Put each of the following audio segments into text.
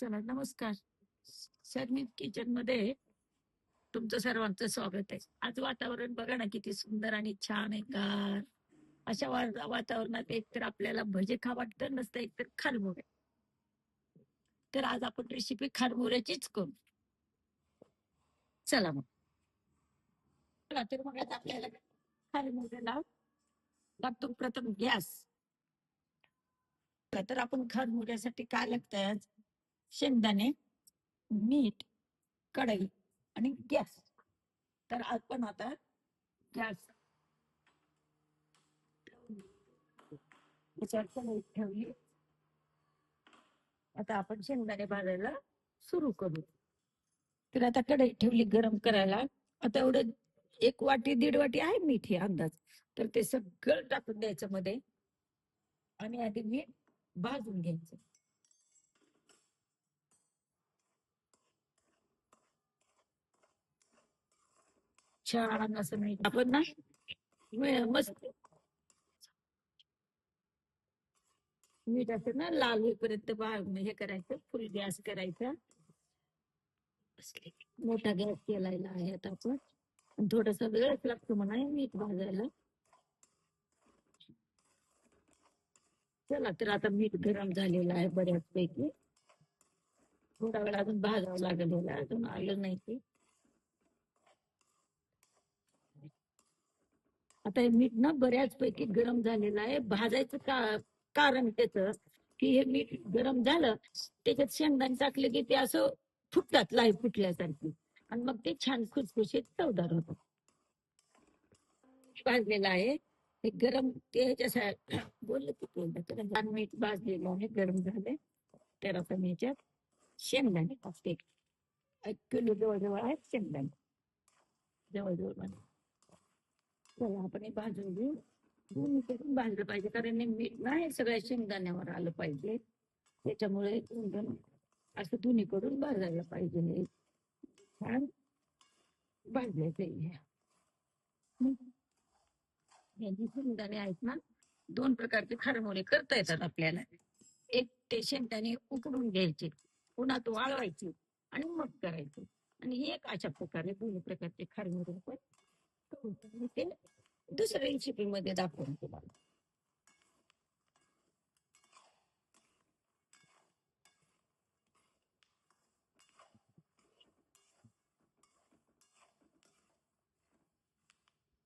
चला नमस्कार. शर्मित किचनमध्ये तुमचं सर्वांचं स्वागत आहे. आज वातावरण बघा ना किती सुंदर आणि छान आहे गार अशा वातावरणात एक तर आपल्याला भजे खा वाटतं नसतं एक तर तर आज आपण रेसिपी खारमोऱ्याचीच करू. चला मग. चला तर मग आज आपल्याला खारमोऱ्याला लागतो प्रथम गॅस. तर आपण खारमोऱ्यासाठी काय लागतंय आज? शेंगदाणे मीठ कढई आणि गॅस. तर आपण आता गॅस कढई ठेवली. आता आपण शेंगदाणे भाजायला सुरू करू. तर आता कढई ठेवली गरम करायला. आता एवढं एक वाटी दीड वाटी आहे मीठ हे अंदाज. तर ते सगळं टाकून द्यायचं मध्ये. आणि आधी मीठ भाजून घ्यायचं. छान असं मीठ आपण ना. म- मस्त. मीठ असं ना लाल होईपर्यंत हे करायचं फुल गॅस करायचा. मोठा गॅस केलेला आहे आता आपण. थोडस वेळच लागतो म्हणा हे मीठ भाजायला. चला तर आता मीठ गरम झालेलं आहे बऱ्याचपैकी. थोडा वेळ अजून भाजावं लागेल अजून आलं नाही ते. आता हे मीठ ना बऱ्याचपैकी गरम झालेलं आहे. भाजायचं का कारण त्याच की हे मीठ गरम झालं त्याच्यात शेंगदाणे टाकले की ते असं फुटतात लाई फुटल्यासारखी. आणि मग ते छान खुसखुशीत चवदार होतं. भाजलेलं आहे. हे गरम ते ह्याच्या बोललं की ते तर छान मीठ भाजलेलं आहे गरम झाले तर आता मी ह्याच्यात शेंगदाणे टाकते. एक किलो जवळजवळ आहेत शेंगदाणे. जवळजवळ त्याला आपण हे भाजून घेऊ. दोन्ही करून भाजलं पाहिजे कारण मीठ ना हे सगळ्या शेंगदाण्यावर आलं पाहिजे. त्याच्यामुळे असं दोन्ही करून भाजायला पाहिजे. छान भाजले ते जे शेंगदाणे आहेत ना दोन प्रकारचे खारमोरे करता येतात आपल्याला. एक ते शेंगदाणे उकडून घ्यायचे उन्हात वाळवायचे आणि मग करायचे. आणि हे एक अशा प्रकारे दोन्ही प्रकारचे खारमोरे आपण करू. ते दुसऱ्या रेसिपी मध्ये दाखवून तुम्हाला.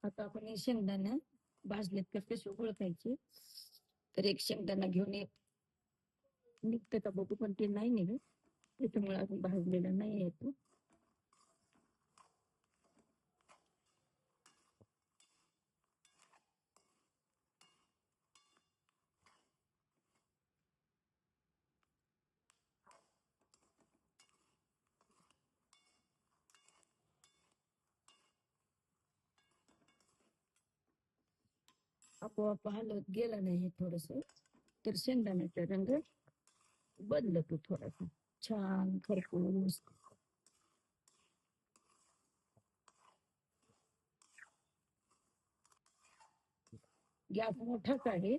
आता आपण हे शेंगदाणा भाजलेत का कसे ओळखायचे तर एक शेंगदाणा घेऊन एक निघतं का बघू पण ते नाही निघत. त्याच्यामुळे अजून भाजलेला नाही येतो आपोआप हलवत गेला नाही थोडस तर शेंगदाण्याचा रंग बदलतो थोडासा. छान खरपूस. गॅस मोठाच आहे.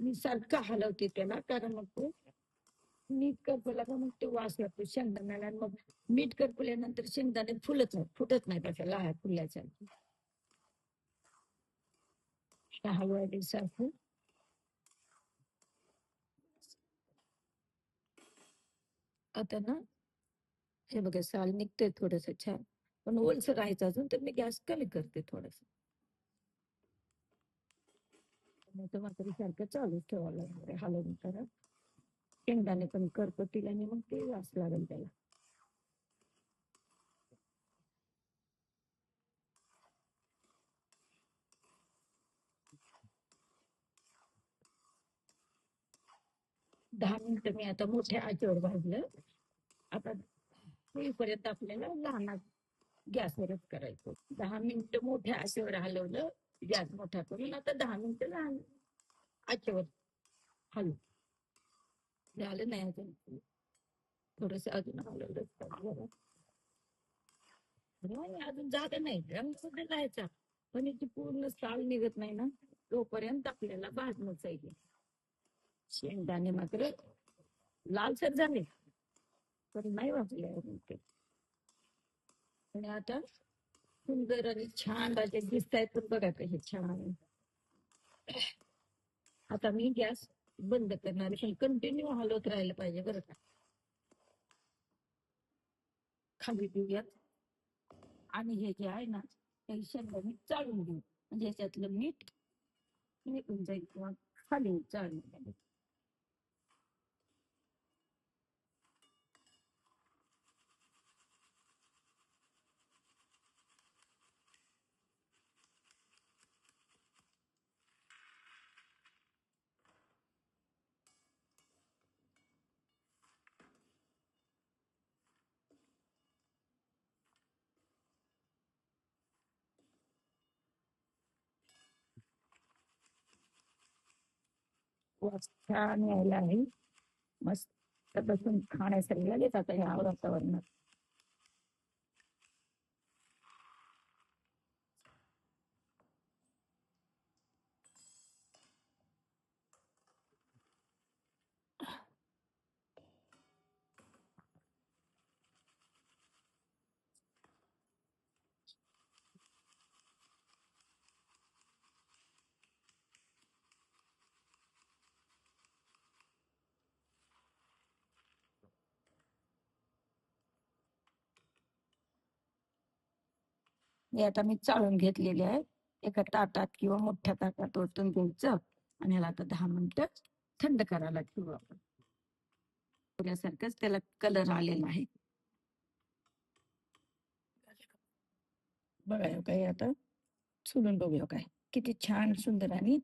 मी सारखा हलवते त्याला कारण मग तो मीठ करपला का मग ते वास लागतो शेंगदाण्याला आणि मग मीठ करपल्यानंतर शेंगदाणे फुलत नाही फुटत नाही त्याच्या लाह्या फुलल्यासारखी is सारखं आता ना हे बघा साल निघतंय थोडस छान पण ओलसर राहायचं अजून तर मी गॅस कमी करते थोडस मात्र सारखं चालूच ठेवावं लागणार आहे हलवून करा शेंगदाणे पण करपतील आणि मग ते वास लागेल त्याला दहा मिनिटं मी आता मोठ्या आचेवर भाजलं. आता होईपर्यंत आपल्याला लहान गॅसवरच करायचं. दहा मिनिटं मोठ्या आचेवर हलवलं गॅस मोठा करून आता दहा मिनिटं लहान आचेवर हलव. झालं नाही अजून. थोडस अजून हलवलं नाही, अजून जागा नाही. रंग सुद्धा जायचा पण याची पूर्ण साल निघत नाही ना. तोपर्यंत आपल्याला भाजणं आहे. शेंगदाणे मात्र लालसर झाले. पण नाही वाजले ते. आणि आता सुंदर आणि छान असे दिसत आहेत पण बघा कसे छान आता मी गॅस बंद करणार पण कंटिन्यू हलवत राहिलं पाहिजे बरं का. खाली देऊयात आणि हे जे आहे ना हे शेंगदाणे चाळून घेऊ. म्हणजे याच्यातलं मीठ निघून जाईल किंवा खाली चाळून घ्यायला. वास न्यायला यायला आहे. मस्त बसून खाण्यासाठी लगेच आता या वातावरणात हे आता मी चाळून घेतलेले आहे. एका ताटात किंवा मोठ्या ताटात ओतून घ्यायचं आणि याला आता दहा मिनिटं थंड करायला ठेवू आपण. पुऱ्यासारखंच त्याला कलर आलेला आहे. बघा काय आता सोडून बघूया काय. किती छान सुंदर आणि